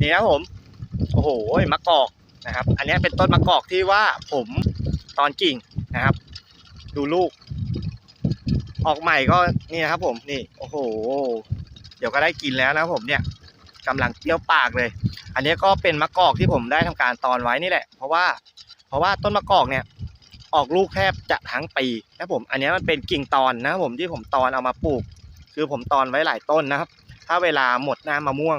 นี่นะครับผมโอ้โหมะกอกนะครับ อันนี้เป็นต้นมะกอกที่ว่าผมตอนกิ่งนะครับ ดูลูก ออกใหม่ก็นี่นะครับ ผมนี่โอ้โห เดี๋ยวก็ได้กินแล้วนะครับผมเนี่ยกำลังเปรี้ยวปากเลย อันนี้ก็เป็นมะกอกที่ผมได้ทำการตอนไว้นี่แหละ เพราะว่า เพราะว่าต้นมะกอกเนี่ย ออกลูกแทบจะทั้งปีนะผม อันนี้มันเป็นกิ่งตอนนะครับผมที่ผมตอนเอามาปลูก คือผมตอนไว้หลายต้นนะครับ ถ้าเวลาหมดหน้ามะม่วง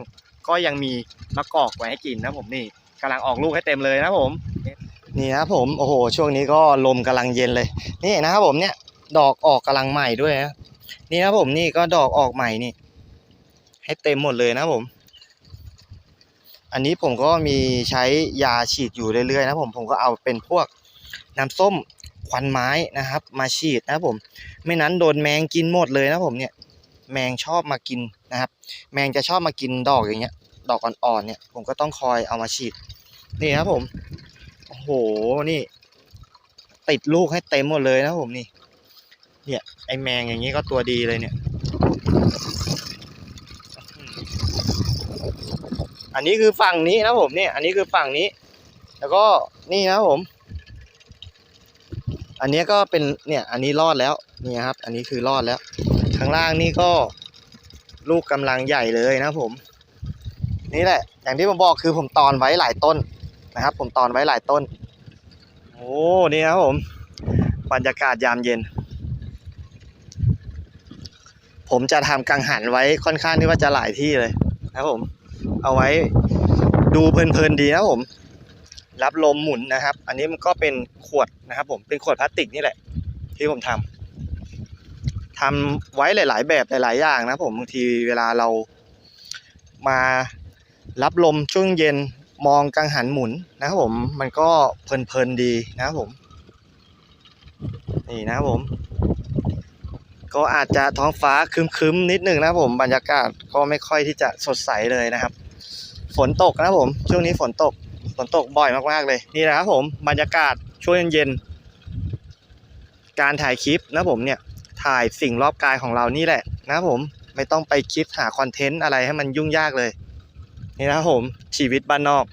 ก็ยังมีมะกอกไว้ให้กินนะผมนี่กำลังออกลูกให้เต็มเลยนะผมนี่นะครับผมโอ้โห ช่วงนี้ก็ลมกำลังเย็นเลย นี่นะครับผมเนี่ย ดอกออกกำลังใหม่ด้วยนะนี่นะครับผมนี่ก็ดอกออกใหม่นี่ ให้เต็มหมดเลยนะผม อันนี้ผมก็มีใช้ยาฉีดอยู่เรื่อยๆนะผมผมก็เอาเป็นพวกน้ำส้มควันไม้นะครับ มาฉีดนะผม ไม่นั้นโดนแมงกินหมดเลยนะผมเนี่ย แมงชอบมากินนะครับ แมงจะชอบมากินดอกอย่างเงี้ย ดอกอ่อนๆเนี่ย ผมก็ต้องคอยเอามาฉีด นี่ครับผม โอ้โห นี่ ติดลูกให้เต็มหมดเลยนะผมนี่ เนี่ยไอแมงอย่างนี้ก็ตัวดีเลยเนี่ย อันนี้คือฝั่งนี้นะผมเนี่ย อันนี้คือฝั่งนี้ แล้วก็นี่นะครับผม อันนี้ก็เป็นเนี่ย อันนี้รอดแล้วนี่ครับ อันนี้คือรอดแล้ว ข้างล่างนี่ก็ลูกกำลังใหญ่เลยนะผม นี่แหละ อย่างที่ผมบอกคือผมตอนไว้หลายต้นนะครับ ผมตอนไว้หลายต้น โอ้นี่นะครับผมบรรยากาศยามเย็น ผมจะทำกังหันไว้ค่อนข้างที่ว่าจะหลายที่เลยนะครับผม เอาไว้ดูเพลินๆดีนะผม รับลมหมุนนะครับ อันนี้มันก็เป็นขวดนะครับ ผมเป็นขวดพลาสติกนี่แหละ ที่ผมทำทำไว้หลาย ๆ แบบหลาย ๆ อย่างนะผมบางทีเวลาเรามา รับลมช่วงเย็นมองกังหันหมุนนะครับผมมันก็เพลินๆดีนะครับผม นี่นะครับผม ก็อาจจะท้องฟ้าคึมๆนิดหนึ่งนะครับผมบรรยากาศก็ไม่ค่อยที่จะสดใสเลยนะครับ ฝนตกนะครับผม ช่วงนี้ฝนตกฝนตกบ่อยมากๆเลยนี่นะครับผมบรรยากาศช่วงเย็นๆการถ่ายคลิปนะผมเนี่ยถ่ายสิ่งรอบกายของเรานี่แหละนะครับผมไม่ต้องไปคิดหาคอนเทนต์อะไรให้มันยุ่งยากเลย นี่นะครับผมชีวิตบ้านนอก